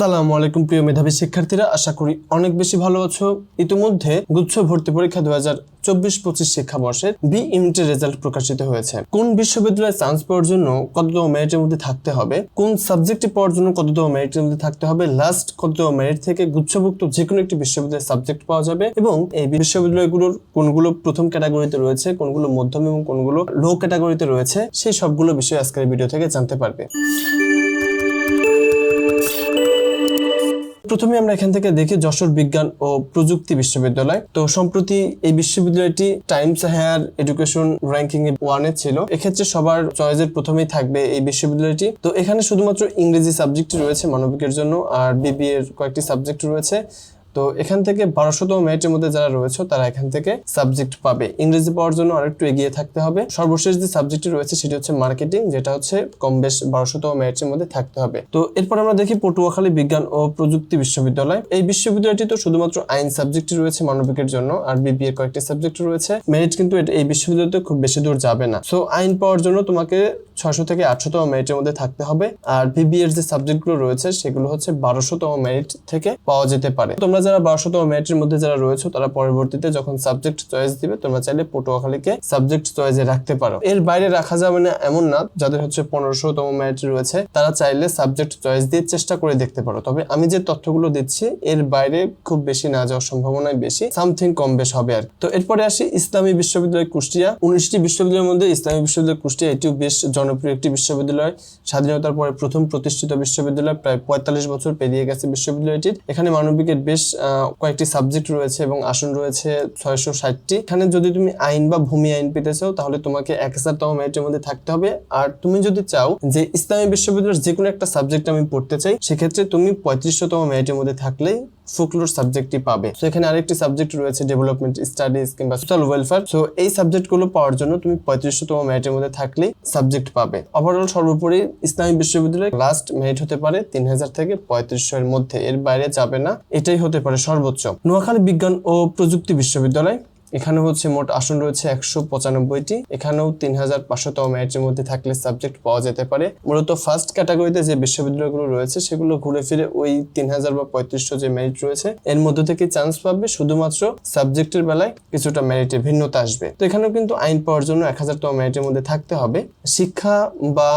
আসসালামু আলাইকুম, প্রিয় মেধাবী শিক্ষার্থীরা। আশা করি অনেক বেশি ভালো আছো। ইতিমধ্যে গুচ্ছ ভর্তি পরীক্ষা দু হাজার চব্বিশ পঁচিশ শিক্ষাবর্ষের বি ইউনিটের রেজাল্ট প্রকাশিত হয়েছে। কোন বিশ্ববিদ্যালয়ে চান্স পাওয়ার জন্য কততম মেরিটের মধ্যে থাকতে হবে? কোন সাবজেক্টে পাওয়ার জন্য কততম মেরিটের মধ্যে থাকতে হবে? লাস্ট কততম মেরিট থেকে গুচ্ছভুক্ত যে কোনো একটি বিশ্ববিদ্যালয়ের সাবজেক্ট পাওয়া যাবে এবং এই বিশ্ববিদ্যালয়গুলোর কোনগুলো প্রথম ক্যাটাগরিতে রয়েছে, কোনগুলো মধ্যম এবং কোনগুলো লো ক্যাটাগরিতে রয়েছে, সেই সবগুলো বিষয় আজকের ভিডিও থেকে জানতে পারবে। প্রথমে আমরা এখান থেকে দেখি যশোর বিজ্ঞান ও প্রযুক্তি বিশ্ববিদ্যালয়। তো সম্প্রতি এই বিশ্ববিদ্যালয়টি টাইমস হায়ার এডুকেশন র্যাঙ্কিং এ ওয়ানে ছিল। এক্ষেত্রে সবার চয়েসের প্রথমেই থাকবে এই বিশ্ববিদ্যালয়টি। তো এখানে শুধুমাত্র ইংরেজি সাবজেক্ট রয়েছে মানবিকের জন্য, আর বিবি এর কয়েকটি সাবজেক্ট রয়েছে। তো এখান থেকে বারোশোতম মেরিটের মধ্যে যারা রয়েছে, তারা এখান থেকে সাবজেক্ট পাবে। ইংরেজি পাওয়ার জন্য আরেকটু এগিয়ে থাকতে হবে। সর্বশেষ যে সাবজেক্টটি রয়েছে, সেটি হচ্ছে মার্কেটিং যেটা হচ্ছে কম বেশ বারোশোতম মেরিটের মধ্যে থাকতে হবে। তো এরপর আমরা দেখি পটুয়াখালী বিজ্ঞান ও প্রযুক্তি বিশ্ববিদ্যালয়। এই বিশ্ববিদ্যালয়টি তো শুধুমাত্র আইন সাবজেক্টই রয়েছে মানবিকের জন্য, আর বিবি এর কয়েকটি সাবজেক্ট রয়েছে। মেরিট কিন্তু এই বিশ্ববিদ্যালয়তে খুব বেশি দূর যাবে না। সো আইন পাওয়ার জন্য তোমাকে ছয়শো থেকে আটশোতম মেরিটের মধ্যে থাকতে হবে। আর বিবি এর যে সাবজেক্টগুলো রয়েছে, সেগুলো হচ্ছে বারোশোতম মেরিট থেকে পাওয়া যেতে পারে। তোমরা যারা বারোশোতম মেরিটের মধ্যে যারা রয়েছে, তারা পরবর্তীতে যখন সাবজেক্ট চয়েস দিবে, তোমরা চাইলে পটুয়াখালীকে সাবজেক্ট চয়েসে রাখতে পারো। এর বাইরে রাখা যাবে না এমন না, যাদের হচ্ছে পনেরোশোতম মেরিট রয়েছে, তারা চাইলে সাবজেক্ট চয়েস দিয়ে চেষ্টা করে দেখতে পারো। তবে আমি যে তথ্যগুলো দিচ্ছি, এর বাইরে খুব বেশি না যাওয়ার সম্ভাবনাই বেশি সামথিং কম বেশ হবে আর। তো এরপরে আসি, ইসলামী বিশ্ববিদ্যালয় কুষ্টিয়া। উনিশটি বিশ্ববিদ্যালয়ের মধ্যে ইসলামী বিশ্ববিদ্যালয় কুষ্টিয়া, এটিও বেশ জনপ্রিয় একটি বিশ্ববিদ্যালয়। স্বাধীনতার পরে প্রথম প্রতিষ্ঠিত বিশ্ববিদ্যালয় প্রায় পঁয়তাল্লিশ বছর পেরিয়ে গেছে বিশ্ববিদ্যালয়টির। এখানে মানবিকের বেশ কয়েকটি সাবজেক্ট রয়েছে এবং আসন রয়েছে ছয়শো ষাটটি। এখানে যদি তুমি আইন বা ভূমি আইন পেতে চাও, তাহলে তোমাকে এক হাজারতম মেরিটের মধ্যে থাকতে হবে। আর তুমি যদি চাও যে ইসলামী বিশ্ববিদ্যালয়ের যে কোনো একটা সাবজেক্ট আমি পড়তে চাই, সেক্ষেত্রে তুমি পঁয়ত্রিশতম মেরিটের মধ্যে থাকলেই ফোকলোর সাবজেক্টটি পাবে। তো এখানে আরেকটি সাবজেক্ট রয়েছে ডেভেলপমেন্ট স্টাডিজ কিংবা সোশ্যাল ওয়েলফেয়ার সো এই সাবজেক্টগুলো পাওয়ার জন্য তুমি পঁয়ত্রিশতম মেরিটের মধ্যে থাকলে সাবজেক্ট পাবে। ওভারঅল সর্বোপরি ইসলামী বিশ্ববিদ্যালয়ের লাস্ট মেরিট হতে পারে তিন হাজার থেকে পঁয়ত্রিশশো এর মধ্যে। এর বাইরে যাবে না, এটাই হতে পারে সর্বোচ্চ। নোয়াখালী বিজ্ঞান ও প্রযুক্তি বিশ্ববিদ্যালয় এখানে হচ্ছে মোট আসন রয়েছে একশো পঁচানব্বইটি। এখানেও তিন হাজার পাঁচশোতম মেরিটের মধ্যে থাকলে সাবজেক্ট পাওয়া যেতে পারে। মূলত ফার্স্ট ক্যাটাগরিতে যে বিশ্ববিদ্যালয়গুলো রয়েছে, সেগুলো ঘুরে ফিরে ওই তিন হাজার বা পঁয়ত্রিশশো যে মেরিট রয়েছে, এর মধ্যে থেকে চান্স পাবে শুধুমাত্র সাবজেক্টের বেলায় কিছুটা মেরিটে ভিন্নতা আসবে। তো এখানেও কিন্তু আইন পাওয়ার জন্য এক হাজারতম মেরিটের মধ্যে থাকতে হবে। শিক্ষা বা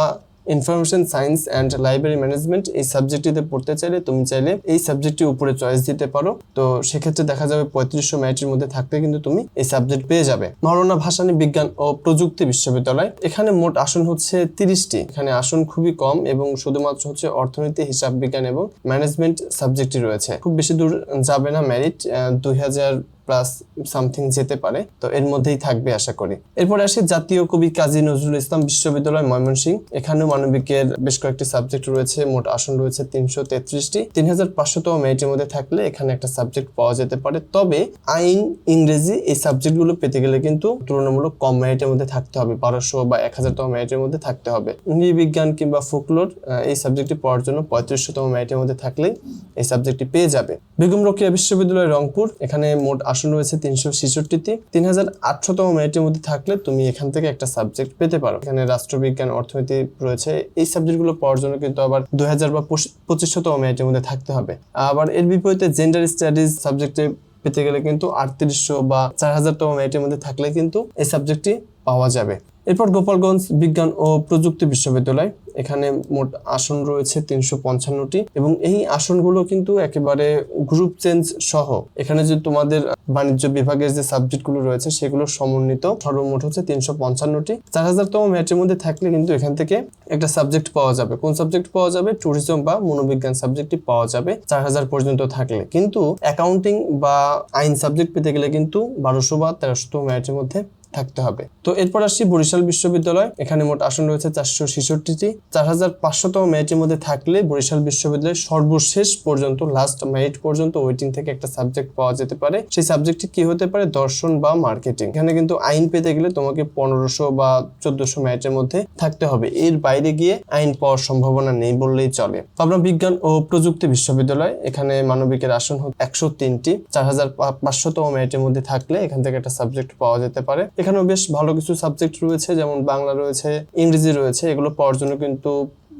information science and library management এই সাবজেক্টটিতে পড়তে চাইলে তুমি চাইলে এই সাবজেক্টটির উপরে চয়েস দিতে পারো। তো সেক্ষেত্রে দেখা যাবে পঁয়ত্রিশশো মেরিটের মধ্যে থাকতে কিন্তু তুমি এই সাবজেক্ট পেয়ে যাবে। মরনা ভাসানী বিজ্ঞান ও প্রযুক্তি বিশ্ববিদ্যালয়, এখানে মোট আসন হচ্ছে তিরিশটি। এখানে আসন খুবই কম এবং শুধুমাত্র হচ্ছে অর্থনীতি, হিসাব বিজ্ঞান এবং ম্যানেজমেন্ট সাবজেক্টই রয়েছে। খুব বেশি দূর যাবে না ম্যারিট দুই হাজার প্লাস সামথিং যেতে পারে, তো এর মধ্যেই থাকবে আশা করি। এরপরে আসি জাতীয় কবি কাজী নজরুল ইসলাম বিশ্ববিদ্যালয়, ময়মনসিংহ। এখানেও মানবিকের বেশ কয়েকটি সাবজেক্ট রয়েছে, মোট আসন রয়েছে তিনশো তেত্রিশটি। তিন হাজার পাঁচশোতম মেরিটের মধ্যে থাকলে এখানে একটা সাবজেক্ট পাওয়া যেতে পারে। তবে আইন, ইংরেজি এই সাবজেক্টগুলো পেতে গেলে কিন্তু তুলনামূলক কম মেরিটের মধ্যে থাকতে হবে। বারোশো বা এক হাজারতম মেরিটের মধ্যে থাকতে হবে। নৃবিজ্ঞান কিংবা ফোকলোর এই সাবজেক্টটি পড়ার জন্য পঁয়ত্রিশশোতম মেরিটের মধ্যে থাকলেই এই সাবজেক্টটি পেয়ে যাবে। বেগম রোকেয়া বিশ্ববিদ্যালয় রংপুর, এখানে মোট আসন রয়েছে তিনশো ছেষট্টিটি। তিন হাজার আটশোতম মেরিটের মধ্যে থাকলে তুমি এখান থেকে একটা সাবজেক্ট পেতে পারো। এখানে রাষ্ট্রবিজ্ঞান, অর্থনীতি রয়েছে। এই সাবজেক্টগুলো পড়ার জন্য কিন্তু আবার দুই হাজার বা পঁচিশশোতম মেরিটের মধ্যে থাকতে হবে। আবার এর বিপরীতে জেন্ডার স্টাডিজ সাবজেক্টে পেতে গেলে কিন্তু আটত্রিশশো বা চার হাজারতম মেরিটের মধ্যে থাকলে কিন্তু এই সাবজেক্টটি পাওয়া যাবে। এরপর গোপালগঞ্জ বিজ্ঞান ও প্রযুক্তি বিশ্ববিদ্যালয়। এখানে মোট আসন রয়েছে তিনশো পঞ্চান্নটি এবং এই আসনগুলো কিন্তু একেবারে গ্রুপ চেঞ্জ সহ। এখানে যে তোমাদের বাণিজ্য বিভাগের যে সাবজেক্টগুলো রয়েছে, সেগুলো সমন্বিত। সর্বমোট হচ্ছে তিনশো পঞ্চান্নটি। চার হাজারতম ম্যাচের মধ্যে থাকলে কিন্তু এখান থেকে একটা সাবজেক্ট পাওয়া যাবে। কোন সাবজেক্ট পাওয়া যাবে? ট্যুরিজম বা মনোবিজ্ঞান সাবজেক্টটি পাওয়া যাবে চার হাজার পর্যন্ত থাকলে। কিন্তু অ্যাকাউন্টিং বা আইন সাবজেক্ট পেতে গেলে কিন্তু বারোশো বা তেরোশো ম্যাচের মধ্যে থাকতে হবে। তো এরপর আসছি বরিশাল বিশ্ববিদ্যালয়। এখানে মোট আসন রয়েছে চারশো ছেষট্টিটি। চার হাজার পাঁচশোতম মেরিটের মধ্যে থাকলে বরিশাল বিশ্ববিদ্যালয় সর্বশেষ পর্যন্ত লাস্ট মেরিট পর্যন্ত ওয়েটিং থেকে একটা সাবজেক্ট পাওয়া যেতে পারে। সেই সাবজেক্টটি কি হতে পারে? দর্শন বা মার্কেটিং এখানে কিন্তু আইন পেতে গেলে তোমাকে পনেরোশো বা চোদ্দশো মেরিটের মধ্যে থাকতে হবে। এর বাইরে গিয়ে আইন পাওয়ার সম্ভাবনা নেই বললেই চলে। পাবনা বিজ্ঞান ও প্রযুক্তি বিশ্ববিদ্যালয়, এখানে মানবিকের আসন একশো তিনটি। চার হাজার পাঁচশোতম মেরিটের মধ্যে থাকলে এখান থেকে একটা সাবজেক্ট পাওয়া যেতে পারে। এখানেও বেশ ভালো কিছু সাবজেক্ট রয়েছে, যেমন বাংলা রয়েছে, ইংরেজি রয়েছে, এগুলো পড়ার জন্য কিন্তু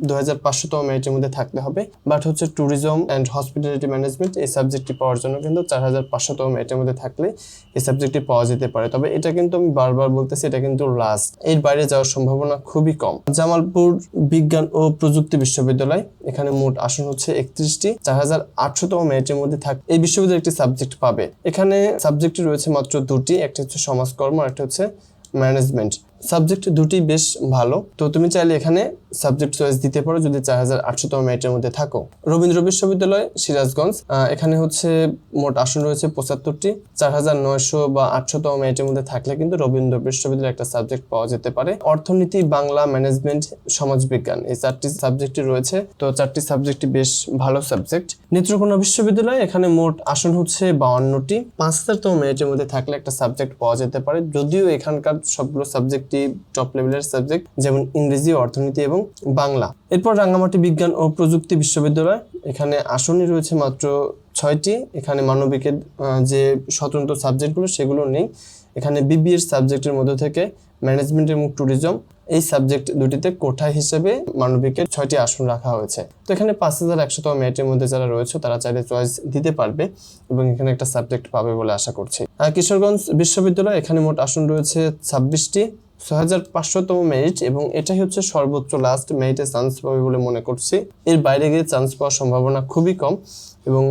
দু হাজার পাঁচশোতম মেরিটের মধ্যে থাকতে হবে। বাট হচ্ছে ট্যুরিজম অ্যান্ড হসপিটালিটি ম্যানেজমেন্ট এই সাবজেক্টটি পাওয়ার জন্য কিন্তু চার হাজার মেরিটের মধ্যে থাকলে এই সাবজেক্টটি পাওয়া যেতে পারে। তবে এটা কিন্তু আমি বারবার বলতেছি, এটা কিন্তু লাস্ট এর বাইরে যাওয়ার সম্ভাবনা খুবই কম। জামালপুর বিজ্ঞান ও প্রযুক্তি বিশ্ববিদ্যালয়, এখানে মোট আসন হচ্ছে একত্রিশটি। চার হাজার আটশোতম মেরিটের মধ্যে থাক এই বিশ্ববিদ্যালয় একটি সাবজেক্ট পাবে। এখানে সাবজেক্টটি রয়েছে মাত্র দুটি, একটা হচ্ছে সমাজকর্ম আর একটা হচ্ছে ম্যানেজমেন্ট সাবজেক্ট দুটি বেশ ভালো। তো তুমি চাইলে এখানে সাবজেক্ট চয়েস দিতে পারো যদি চার হাজার আটশোতম মেরিটের মধ্যে থাকো। রবীন্দ্র বিশ্ববিদ্যালয়, সিরাজগঞ্জ এখানে হচ্ছে মোট আসন রয়েছে পঁচাত্তরটি। চার হাজার নয়শো বা আটশোতম মেরিটের মধ্যে থাকলে কিন্তু রবীন্দ্র বিশ্ববিদ্যালয়ে একটা সাবজেক্ট পাওয়া যেতে পারে। অর্থনীতি, বাংলা ম্যানেজমেন্ট সমাজবিজ্ঞান এই চারটি সাবজেক্টই রয়েছে। তো চারটি সাবজেক্টই বেশ ভালো সাবজেক্ট। নেত্রকোনা বিশ্ববিদ্যালয় এখানে মোট আসন হচ্ছে বাউান্নটি। পাঁচ হাজারতম মেরিটের মধ্যে থাকলে একটা সাবজেক্ট পাওয়া যেতে পারে। যদিও এখানকার সবগুলো সাবজেক্টই টপ লেভেলের সাবজেক্ট যেমন ইংরেজি, অর্থনীতি এবং বাংলা। এরপর রাঙ্গামাটি বিজ্ঞান ও প্রযুক্তি বিশ্ববিদ্যালয়, এখানে আসনই রয়েছে মাত্র ছয়টি। এখানে মানবিকের যে স্বতন্ত্র সাবজেক্টগুলো সেগুলো নেই। এখানে বিবিএর সাবজেক্টের মধ্যে থেকে ম্যানেজমেন্ট এবং ট্যুরিজম এই সাবজেক্ট দুটিতে কোঠা হিসেবে মানবিকের ছয়টি আসন রাখা হয়েছে। তো এখানে পাঁচ হাজার একশোতম মেরিটের মধ্যে যারা রয়েছে, তারা চাইলে চয়েস দিতে পারবে এবং এখানে একটা সাবজেক্ট পাবে বলে আশা করছি। কিশোরগঞ্জ বিশ্ববিদ্যালয়, এখানে মোট আসন রয়েছে ছাব্বিশটি। ছয় মেরিট এবং এটাই হচ্ছে সর্বোচ্চ লাস্ট মেরিটে চান্স পাবে বলে মনে করছি। এর বাইরে গিয়ে চান্স পাওয়ার সম্ভাবনা খুবই কম এবং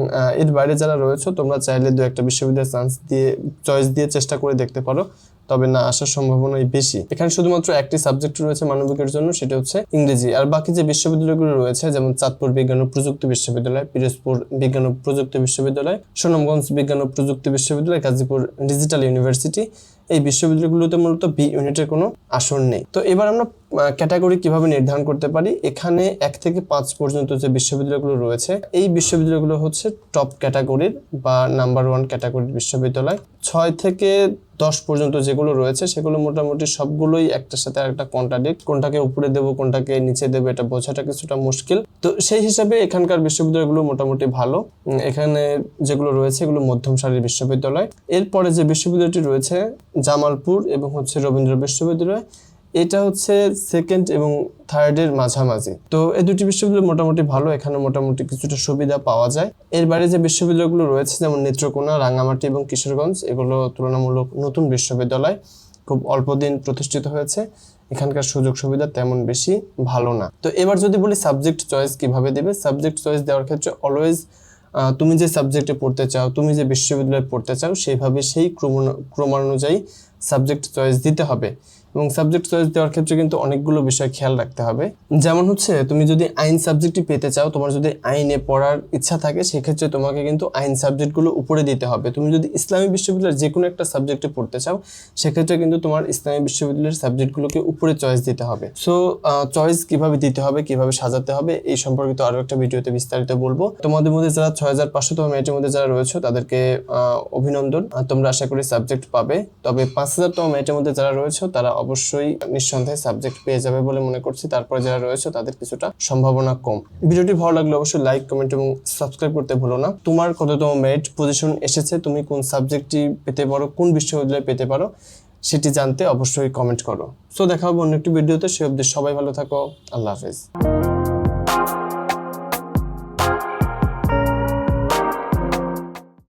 এর বাইরে যারা রয়েছে তোমরা চাইলে দু একটা বিশ্ববিদ্যালয়ে চান্স দিয়ে চয়েস দিয়ে চেষ্টা করে দেখতে পারো। তবে না, আসার সম্ভাবনাই বেশি। এখানে শুধুমাত্র একটি সাবজেক্ট রয়েছে মানবিকের জন্য, সেটা হচ্ছে ইংরেজি। আর বাকি যে বিশ্ববিদ্যালয়গুলো রয়েছে, যেমন চাঁদপুর বিজ্ঞান ও প্রযুক্তি বিশ্ববিদ্যালয়, পিরোজপুর বিজ্ঞান ও প্রযুক্তি বিশ্ববিদ্যালয়, সুনামগঞ্জ বিজ্ঞান ও প্রযুক্তি বিশ্ববিদ্যালয়, গাজীপুর ডিজিটাল ইউনিভার্সিটি এই বিশ্ববিদ্যালয়গুলোতে মূলত বি ইউনিটের কোনো আসন নেই। তো এবার আমরা ক্যাটাগরি কীভাবে নির্ধারণ করতে পারি? এখানে এক থেকে পাঁচ পর্যন্ত যে বিশ্ববিদ্যালয়গুলো রয়েছে, এই বিশ্ববিদ্যালয়গুলো হচ্ছে টপ ক্যাটাগরির বা নাম্বার ওয়ান ক্যাটাগরির বিশ্ববিদ্যালয়। ছয় থেকে দশ পর্যন্ত যেগুলো রয়েছে, সেগুলো মোটামুটি সবগুলোই একটার সাথে আরেকটা কন্ট্রাডিক্ট কোনটাকে উপরে দেবো, কোনটাকে নিচে দেবো, এটা বোঝাটা কিছুটা মুশকিল। তো সেই হিসাবে এখানকার বিশ্ববিদ্যালয়গুলো মোটামুটি ভালো। এখানে যেগুলো রয়েছে, এগুলো মধ্যম সারির বিশ্ববিদ্যালয়। এরপরে যে বিশ্ববিদ্যালয়টি রয়েছে, জামালপুর এবং হচ্ছে রবীন্দ্র বিশ্ববিদ্যালয় এটা হচ্ছে সেকেন্ড এবং থার্ডের মাঝামাঝি। তো এই দুটি বিশ্ববিদ্যালয় মোটামুটি ভালো, এখানে মোটামুটি কিছুটা সুবিধা পাওয়া যায়। এর বাইরে যে বিশ্ববিদ্যালয়গুলো রয়েছে, যেমন নেত্রকোনা, রাঙ্গামাটি এবং কিশোরগঞ্জ, এগুলো তুলনামূলক নতুন বিশ্ববিদ্যালয়, খুব অল্প দিন প্রতিষ্ঠিত হয়েছে। এখানকার সুযোগ সুবিধা তেমন বেশি ভালো না। তো এবার যদি বলি সাবজেক্ট চয়েস কীভাবে দেবে? সাবজেক্ট চয়েস দেওয়ার ক্ষেত্রে অলওয়েজ তুমি যে সাবজেক্টে পড়তে চাও, তুমি যে বিশ্ববিদ্যালয়ে পড়তে চাও সেইভাবে সেই ক্রম ক্রমানুযায়ী সাবজেক্ট চয়েস দিতে হবে। এবং সাবজেক্ট চয়েস দেওয়ার ক্ষেত্রে কিন্তু অনেকগুলো বিষয় খেয়াল রাখতে হবে। যেমন হচ্ছে, তুমি যদি আইন সাবজেক্টটি পেতে চাও, তোমার যদি আইনে পড়ার ইচ্ছা থাকে, সেক্ষেত্রে তোমাকে কিন্তু আইন সাবজেক্টগুলো উপরে দিতে হবে। তুমি যদি ইসলামী বিশ্ববিদ্যালয়ের যে কোনো একটা সাবজেক্টে পড়তে চাও, সেক্ষেত্রে কিন্তু তোমার ইসলামী বিশ্ববিদ্যালয়ের সাবজেক্টগুলোকে উপরে চয়েস দিতে হবে। সো চয়েস কীভাবে দিতে হবে, কীভাবে সাজাতে হবে, এই সম্পর্কিত আরও একটা ভিডিওতে বিস্তারিত বলব। তোমাদের মধ্যে যারা ছয় হাজার পাঁচশো পাঁচশোতম মেরিটের মধ্যে যারা রয়েছে, তাদেরকে অভিনন্দন। তোমরা আশা করি সাবজেক্ট পাবে। তবে পাঁচ হাজার হাজারতম মেরিটের মধ্যে যারা রয়েছে, তারা অবশ্যই নিঃসন্দেহে সাবজেক্ট পেয়ে যাবে বলে মনে করছি। তারপরে যারা রয়েছে, তাদের কিছুটা সম্ভাবনা কম। ভিডিওটি ভালো লাগলে অবশ্যই লাইক কমেন্ট এবং সাবস্ক্রাইব করতে ভুলো না। তোমার কততম মেরিট পজিশন এসেছে? তুমি কোন সাবজেক্টটি পেতে পারো? কোন বিশ্ববিদ্যালয়ে পেতে পারো? সেটি জানতে অবশ্যই কমেন্ট করো। সো দেখা হবে অন্য একটি ভিডিওতে। সে অবধি সবাই ভালো থাকো। আল্লাহ হাফেজ।